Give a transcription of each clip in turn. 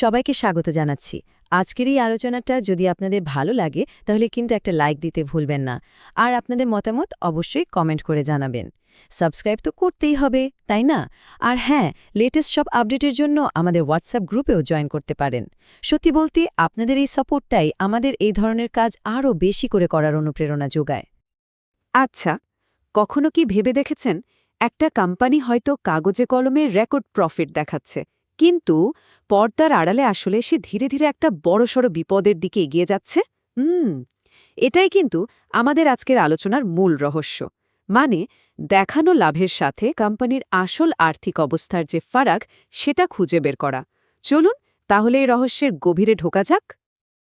সবাইকে স্বাগত জানাচ্ছি। আজকের এই আলোচনাটা যদি আপনাদের ভালো লাগে, তাহলে কিন্তু একটা লাইক দিতে ভুলবেন না। আর আপনাদের মতামত অবশ্যই কমেন্ট করে জানাবেন। সাবস্ক্রাইব তো করতেই হবে, তাই না? আর হ্যাঁ লেটেস্ট সব আপডেটের জন্য আমাদের হোয়াটসঅ্যাপ গ্রুপেও জয়েন করতে পারেন। সত্যি বলতে, আপনাদের এই সাপোর্টটাই আমাদের এই ধরনের কাজ আরও বেশি করে করার অনুপ্রেরণা যোগায়। আচ্ছা কখনো কি ভেবে দেখেছেন, একটা কোম্পানি হয়তো কাগজে কলমে রেকর্ড প্রফিট দেখাচ্ছে? কিন্তু পর্দার আড়ালে আসলে সে ধীরে ধীরে একটা বড়সড় বিপদের দিকে এগিয়ে যাচ্ছে? হুম, এটাই কিন্তু আমাদের আজকের আলোচনার মূল রহস্য। মানে দেখানো লাভের সাথে কোম্পানির আসল আর্থিক অবস্থার যে ফারাক, সেটা খুঁজে বের করা। চলুন, তাহলে এই রহস্যের গভীরে ঢোকা যাক।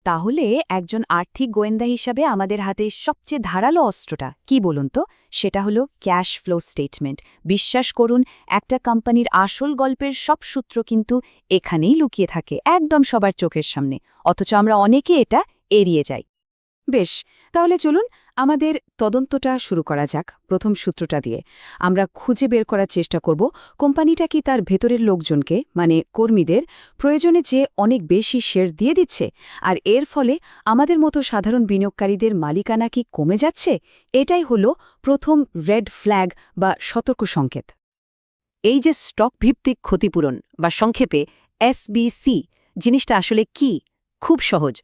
তাহলে একজন আর্থিক গোয়েন্দা হিসাবে আমাদের হাতে সবচেয়ে ধারালো অস্ত্রটা, কি বলুন তো? সেটা হলো ক্যাশ ফ্লো স্টেটমেন্ট। বিশ্বাস করুন, একটা কোম্পানির আসল গল্পের সব সূত্র কিন্তু এখানেই লুকিয়ে থাকে, একদম সবার চোখের সামনে। অথচ আমরা অনেকে এটা এড়িয়ে যাই। বেশ তাহলে চলুন আমাদের তদন্তটা শুরু করা যাক, প্রথম সূত্রটা দিয়ে। আমরা খুঁজে বের করার চেষ্টা করব কোম্পানিটা কি তার ভেতরের লোকজনকে মানে কর্মীদের, প্রয়োজনে যে অনেক বেশি শেয়ার দিয়ে দিচ্ছে, আর এর ফলে আমাদের মতো সাধারণ বিনিয়োগকারীদের মালিকানা কি কমে যাচ্ছে? এটাই হলো প্রথম রেড ফ্ল্যাগ বা সতর্ক সংকেত। এই যে স্টক ভিত্তিক ক্ষতিপূরণ বা সংক্ষেপে এসবিসি, জিনিসটা আসলে কি? খুব সহজ।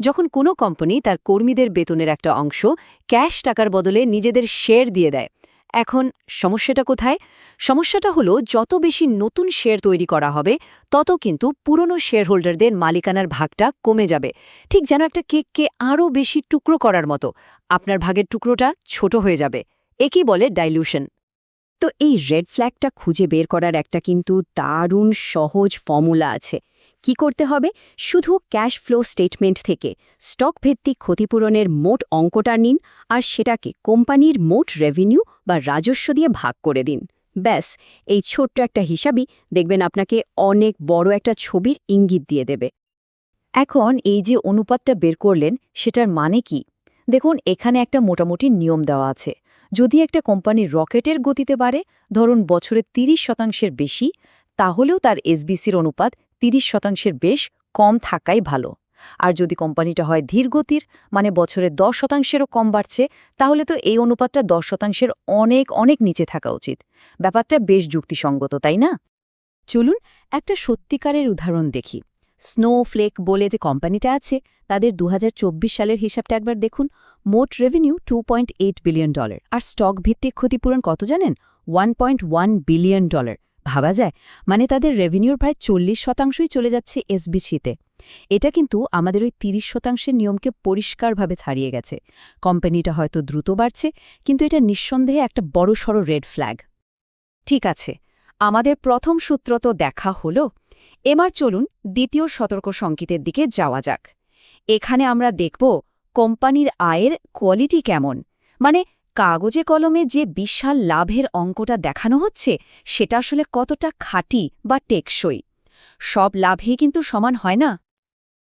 যখন কোনো কোম্পানি তার কর্মীদের বেতনের একটা অংশ ক্যাশ টাকার বদলে নিজেদের শেয়ার দিয়ে দেয়, এখন সমস্যাটা কোথায়? সমস্যাটা হলো যত বেশি নতুন শেয়ার তৈরি করা হবে, তত কিন্তু পুরনো শেয়ার হোল্ডারদের মালিকানার ভাগটা কমে যাবে। ঠিক যেন একটা কেককে আরও বেশি টুকরো করার মতো। আপনার ভাগের টুকরোটা ছোট হয়ে যাবে। একেই বলে ডাইলিউশন তো এই রেড ফ্ল্যাগটা খুঁজে বের করার একটা কিন্তু দারুণ সহজ ফর্মুলা আছে। কি করতে হবে? শুধু ক্যাশ ফ্লো স্টেটমেন্ট থেকে স্টক ভিত্তিক ক্ষতিপূরণের মোট অঙ্কটা নিন আর সেটাকে কোম্পানির মোট রেভিনিউ বা রাজস্ব দিয়ে ভাগ করে দিন। ব্যাস, এই ছোট্ট একটা হিসাবই দেখবেন আপনাকে অনেক বড় একটা ছবির ইঙ্গিত দিয়ে দেবে। এখন এই যে অনুপাতটা বের করলেন, সেটার মানে কি? দেখুন, এখানে একটা মোটামুটি নিয়ম দেওয়া আছে। যদি একটা কোম্পানি রকেটের গতিতে বাড়ে, ধরুন বছরে ৩০ শতাংশের বেশি, তাহলেও তার এসবিসির অনুপাত ৩০ শতাংশের বেশ কম থাকাই ভালো। আর যদি কোম্পানিটা হয় ধীরগতির মানে বছরে দশ শতাংশেরও কম বাড়ছে, তাহলে তো এই অনুপাতটা দশ শতাংশের অনেক অনেক নিচে থাকা উচিত। ব্যাপারটা বেশ যুক্তিসঙ্গত, তাই না? চলুন একটা সত্যিকারের উদাহরণ দেখি। স্নোফ্লেক বলে যে কোম্পানিটা আছে, তাদের দু হাজার চব্বিশ সালের হিসাবটা একবার দেখুন। মোট রেভিনিউ টু বিলিয়ন ডলার আর স্টক ভিত্তিক ক্ষতিপূরণ কত জানেন? ওয়ান বিলিয়ন ডলার ভাবা যায় মানে তাদের রেভিনিউর প্রায় চল্লিশ শতাংশই চলে যাচ্ছে এসবিসিতে এটা কিন্তু আমাদের ওই ৩০ শতাংশের নিয়মকে পরিষ্কারভাবে ছাড়িয়ে গেছে। কোম্পানিটা হয়তো দ্রুত বাড়ছে, কিন্তু এটা নিঃসন্দেহে একটা বড়সড় রেড ফ্ল্যাগ ঠিক আছে, আমাদের প্রথম সূত্র তো দেখা হল, এবার চলুন দ্বিতীয় সতর্ক সংকেতের দিকে যাওয়া যাক। এখানে আমরা দেখব কোম্পানির আয়ের কোয়ালিটি কেমন মানে কাগজে কলমে যে বিশাল লাভের অঙ্কটা দেখানো হচ্ছে, সেটা আসলে কতটা খাঁটি বা টেকসই? সব লাভই কিন্তু সমান হয় না?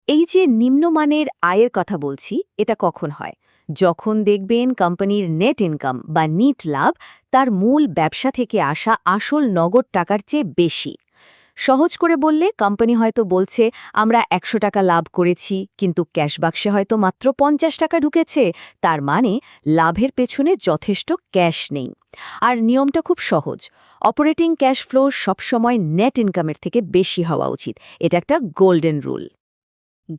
এই যে নিম্নমানের আয়ের কথা বলছি, এটা কখন হয়? যখন দেখবেন কোম্পানির নেট ইনকাম বা নিট লাভ তার মূল ব্যবসা থেকে আসা আসল নগদ টাকার চেয়ে বেশি। সহজ করে বললে, কোম্পানি হয়তো বলছে, আমরা একশো টাকা লাভ করেছি, কিন্তু ক্যাশ বাক্সে হয়তো মাত্র পঞ্চাশ টাকা ঢুকেছে। তার মানে লাভের পেছনে যথেষ্ট ক্যাশ নেই। আর নিয়মটা খুব সহজ। অপারেটিং ক্যাশ ফ্লো সবসময় নেট ইনকামের থেকে বেশি হওয়া উচিত। এটা একটা গোল্ডেন রুল।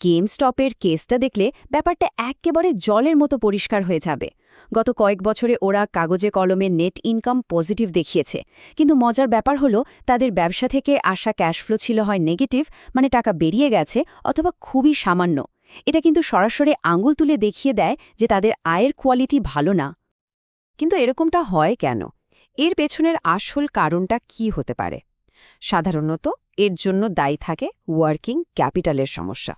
গেম স্টপের কেসটা দেখলে ব্যাপারটা একেবারে জলের মতো পরিষ্কার হয়ে যাবে। গত কয়েক বছরে ওরা কাগজে কলমে নেট ইনকাম পজিটিভ দেখিয়েছে। কিন্তু মজার ব্যাপার হলো, তাদের ব্যবসা থেকে আসা ক্যাশফ্লো ছিল হয় নেগেটিভ মানে টাকা বেরিয়ে গেছে অথবা খুবই সামান্য। এটা কিন্তু সরাসরি আঙুল তুলে দেখিয়ে দেয় যে তাদের আয়ের কোয়ালিটি ভালো না। কিন্তু এরকমটা হয় কেন? এর পেছনের আসল কারণটা কি হতে পারে? সাধারণত এর জন্য দায়ী থাকে ওয়ার্কিং ক্যাপিটালের সমস্যা।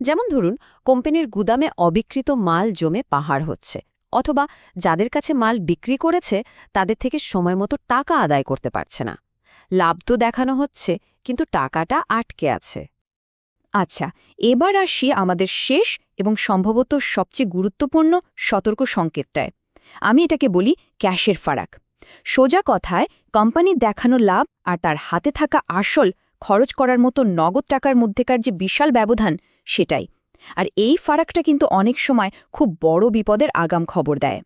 যেমন ধরুন, কোম্পানির গুদামে অবিকৃত মাল জমে পাহাড় হচ্ছে। অথবা যাদের কাছে মাল বিক্রি করেছে, তাদের থেকে সময়মতো টাকা আদায় করতে পারছে না। লাভ তো দেখানো হচ্ছে, কিন্তু টাকাটা আটকে আছে। আচ্ছা এবার আসি আমাদের শেষ এবং সম্ভবত সবচেয়ে গুরুত্বপূর্ণ সতর্ক সংকেতটায়। আমি এটাকে বলি ক্যাশের ফারাক। সোজা কথায় কোম্পানির দেখানো লাভ আর তার হাতে থাকা আসল খরচ করার মতো নগদ টাকার মধ্যেকার যে বিশাল ব্যবধান, সেটাই। আর এই ফারাকটা কিন্তু অনেক সময় খুব বড় বিপদের আগাম খবর দেয়।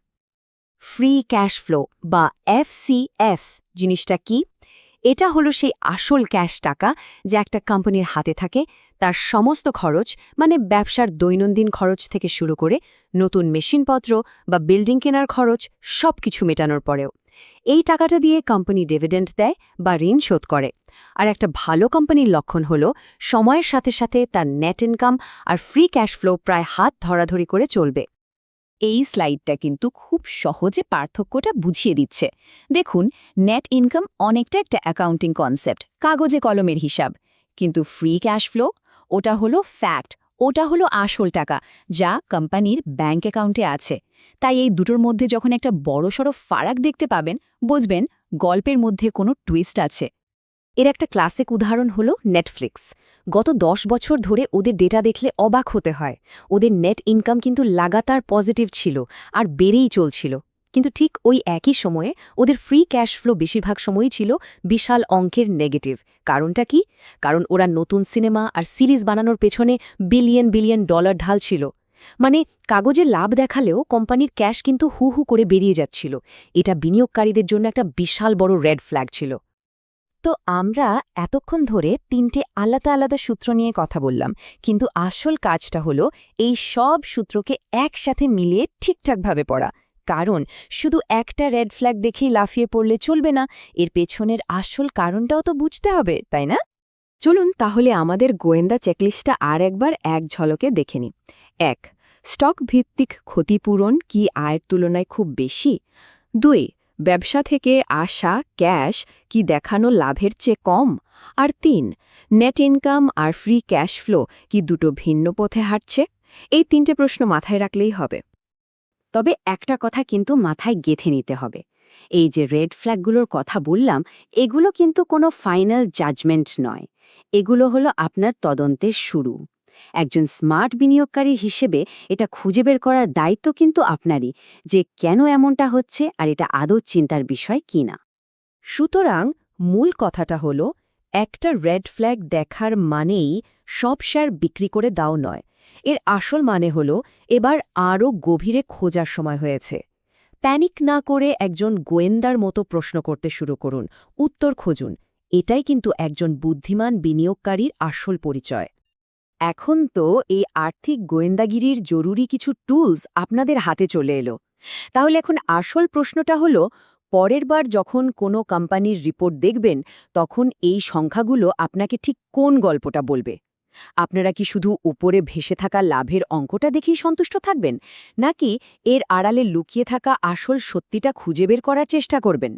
ফ্রি ক্যাশ ফ্লো বা এফসিএফ জিনিসটা কি? এটা হলো সেই আসল ক্যাশ টাকা যে একটা কোম্পানির হাতে থাকে, তার সমস্ত খরচ মানে ব্যবসার দৈনন্দিন খরচ থেকে শুরু করে নতুন মেশিনপত্র বা বিল্ডিং কেনার খরচ সব কিছু মেটানোর পরেও। এই টাকাটা দিয়ে কোম্পানি ডিভিডেন্ড দেয় বা ঋণ শোধ করে। আর একটা ভালো কোম্পানির লক্ষণ হল, সময়ের সাথে সাথে তার নেট ইনকাম আর ফ্রি ক্যাশ ফ্লো প্রায় হাত ধরাধরি করে চলবে। এই স্লাইডটা কিন্তু খুব সহজে পার্থক্যটা বুঝিয়ে দিচ্ছে। দেখুন নেট ইনকাম অনেকটা একটা অ্যাকাউন্টিং কনসেপ্ট কাগজে কলমের হিসাব। কিন্তু ফ্রি ক্যাশ ফ্লো ওটা হলো ফ্যাক্ট ওটা হলো আসল টাকা, যা কোম্পানির ব্যাংক অ্যাকাউন্টে আছে। তাই এই দুটোর মধ্যে যখন একটা বড়সড় ফারাক দেখতে পাবেন, বুঝবেন গল্পের মধ্যে কোনো টুইস্ট আছে। এর একটা ক্লাসিক উদাহরণ হল নেটফ্লিক্স গত দশ বছর ধরে ওদের ডেটা দেখলে অবাক হতে হয়। ওদের নেট ইনকাম কিন্তু লাগাতার পজিটিভ ছিল আর বেড়েই চলছিল। কিন্তু ঠিক ওই একই সময়ে ওদের ফ্রি ক্যাশ ফ্লো বেশিরভাগ সময়ই ছিল বিশাল অঙ্কের নেগেটিভ কারণটা কি? কারণ ওরা নতুন সিনেমা আর সিরিজ বানানোর পেছনে বিলিয়ন বিলিয়ন ডলার ঢাল ছিল। মানে কাগজে লাভ দেখালেও কোম্পানির ক্যাশ কিন্তু হু হু করে বেরিয়ে যাচ্ছিল। এটা বিনিয়োগকারীদের জন্য একটা বিশাল বড় রেড ফ্ল্যাগ ছিল। তো আমরা এতক্ষণ ধরে তিনটে আলাদা আলাদা সূত্র নিয়ে কথা বললাম, কিন্তু আসল কাজটা হলো এই সব সূত্রকে একসাথে মিলিয়ে ঠিকঠাকভাবে পড়া। কারণ, শুধু একটা রেড ফ্ল্যাগ দেখেই লাফিয়ে পড়লে চলবে না, এর পেছনের আসল কারণটাও তো বুঝতে হবে, তাই না? চলুন তাহলে আমাদের গোয়েন্দা চেকলিস্টটা আর একবার এক ঝলকে দেখে নি এক স্টক ভিত্তিক ক্ষতিপূরণ কি আয়ের তুলনায় খুব বেশি? দুই, ব্যবসা থেকে আসা ক্যাশ কি দেখানো লাভের চেয়ে কম? আর তিন নেট ইনকাম আর ফ্রি ক্যাশ ফ্লো কি দুটো ভিন্ন পথে হাঁটছে? এই তিনটে প্রশ্ন মাথায় রাখলেই হবে। তবে একটা কথা কিন্তু মাথায় গেথে নিতে হবে। এই যে রেড ফ্ল্যাগগুলোর কথা বললাম, এগুলো কিন্তু কোনো ফাইনাল জাজমেন্ট নয়। এগুলো হলো আপনার তদন্তের শুরু। একজন স্মার্ট বিনিয়োগকারী হিসেবে এটা খুঁজে বের করার দায়িত্ব কিন্তু আপনারই যে কেন এমনটা হচ্ছে আর এটা আদৌ চিন্তার বিষয় কিনা। সুতরাং মূল কথাটা হলো, একটা রেড ফ্ল্যাগ দেখার মানেই সব শেয়ার বিক্রি করে দাও নয়। এর আসল মানে হল, এবার আরও গভীরে খোঁজার সময় হয়েছে। প্যানিক না করে একজন গোয়েন্দার মতো প্রশ্ন করতে শুরু করুন, উত্তর খুঁজুন। এটাই কিন্তু একজন বুদ্ধিমান বিনিয়োগকারীর আসল পরিচয়। এখন তো এই আর্থিক গোয়েন্দাগিরির জরুরি কিছু টুলস আপনাদের হাতে চলে এলো। তাহলে এখন আসল প্রশ্নটা হলো, পরের বার যখন কোনো কোম্পানির রিপোর্ট দেখবেন, তখন এই সংখ্যাগুলো আপনাকে ঠিক কোন গল্পটা বলবে? আপনারা কি শুধু উপরে ভেসে থাকা লাভের অঙ্কটা দেখেই সন্তুষ্ট থাকবেন? নাকি এর আড়ালে লুকিয়ে থাকা আসল সত্যিটা খুঁজে বের করার চেষ্টা করবেন?